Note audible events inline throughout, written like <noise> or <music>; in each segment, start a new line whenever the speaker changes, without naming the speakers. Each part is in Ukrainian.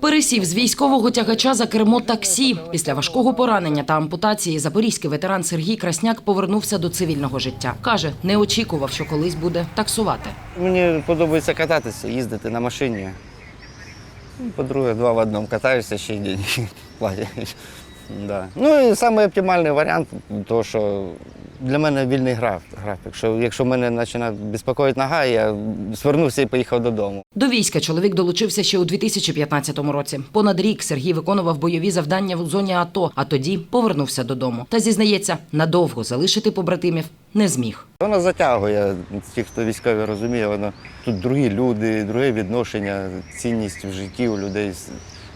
Пересів з військового тягача за кермо таксі. Після важкого поранення та ампутації запорізький ветеран Сергій Красняк повернувся до цивільного життя. Каже, не очікував, що колись буде таксувати.
Мені подобається кататися, їздити на машині. По-друге, два в одному катаюся, ще й день <laughs> платять. Да. Ну і самий оптимальний варіант, то що для мене вільний граф- графік. Що якщо мене починає безпокоїти нога, я звернувся і поїхав додому.
До війська чоловік долучився ще у 2015 році. Понад рік Сергій виконував бойові завдання в зоні АТО, а тоді повернувся додому. Та зізнається, надовго залишити побратимів не зміг.
Воно затягує. Ті, хто військові розуміє, воно тут другі люди, друге відношення, цінність в житті у людей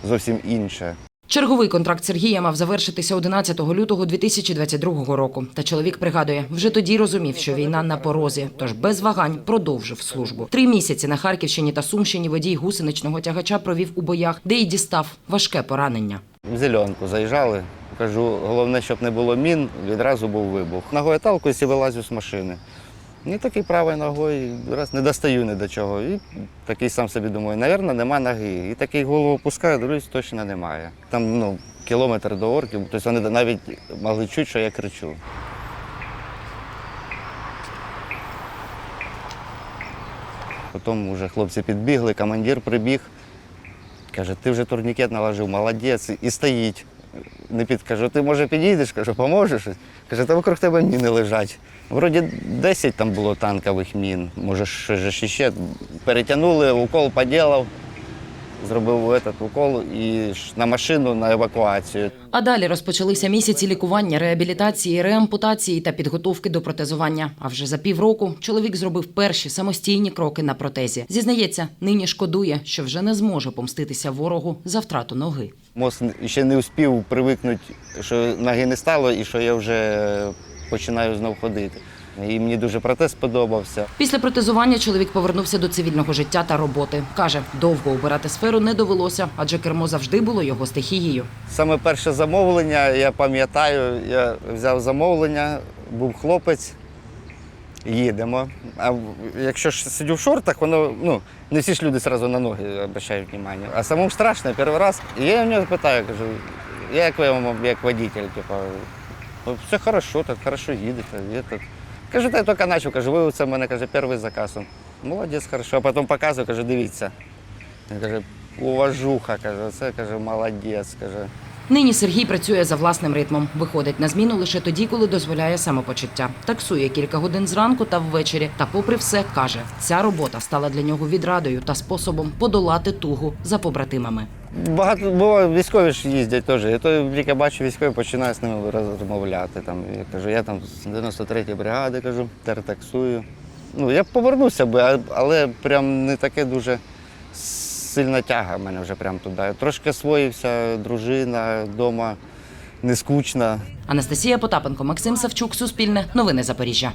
зовсім інша.
Черговий контракт Сергія мав завершитися 11 лютого 2022 року. Та чоловік пригадує, вже тоді розумів, що війна на порозі, тож без вагань продовжив службу. Три місяці на Харківщині та Сумщині водій гусеничного тягача провів у боях, де й дістав важке поранення.
Зеленку заїжджали. Кажу, головне, щоб не було мін, відразу був вибух. Ногою талкуюсь і вилазю з машини. І такий правою ногою раз не достаю ні до чого. І такий сам собі думаю, напевно, нема ноги. І такий голову опускаю, дивлюсь, точно немає. Там ну, кілометр до орків, тобто вони навіть могли чути, що я кричу. Потім вже хлопці підбігли, командир прибіг. Каже, ти вже турнікет наложив, молодець, і стоїть. Не під, кажу, ти може підійдеш, кажу, поможеш? Каже, та вокруг тебе міни лежать. Вроді 10 там було танкових мін, може ще, ще. Перетягнули, укол поділав, зробив этот укол і на машину на евакуацію.
А далі розпочалися місяці лікування, реабілітації, реампутації та підготовки до протезування. А вже за півроку чоловік зробив перші самостійні кроки на протезі. Зізнається, нині шкодує, що вже не зможе помститися ворогу за втрату ноги.
Мозк ще не успів привикнути, що ноги не стало і що я вже починаю знов ходити. І мені дуже протез сподобався.
Після протезування чоловік повернувся до цивільного життя та роботи. Каже, довго обирати сферу не довелося, адже кермо завжди було його стихією.
Саме перше замовлення, я пам'ятаю, я взяв замовлення, був хлопець, їдемо. А якщо ж сидю в шортах, воно ну, не всі ж люди одразу на ноги обращають увагу. А самому страшно, перший раз. І я в нього питаю, кажу, я як ви як водитель, типу, «Ну, все хорошо, так хорошо їдете. Я так. Кажу, та я тільки почав, кажу, ви це в мене каже, перший заказ. Молодець, хорошо. А потім показую, каже, дивіться. Він каже, уважуха, каже, це каже, молодець, каже.
Нині Сергій працює за власним ритмом. Виходить на зміну лише тоді, коли дозволяє самопочуття. Таксує кілька годин зранку та ввечері. Та, попри все, каже, ця робота стала для нього відрадою та способом подолати тугу за побратимами.
Багато бо військові ж їздять теж. Я то тільки бачу військові, починаю з ними розмовляти. Там, я кажу, я там з 93-ї бригади кажу, тертаксую. Ну, я повернувся би, але прям не таке дуже сильна тяга в мене вже прямо туди. Трошки освоївся, дружина вдома не скучна.
Анастасія Потапенко, Максим Савчук, Суспільне, Новини Запоріжжя.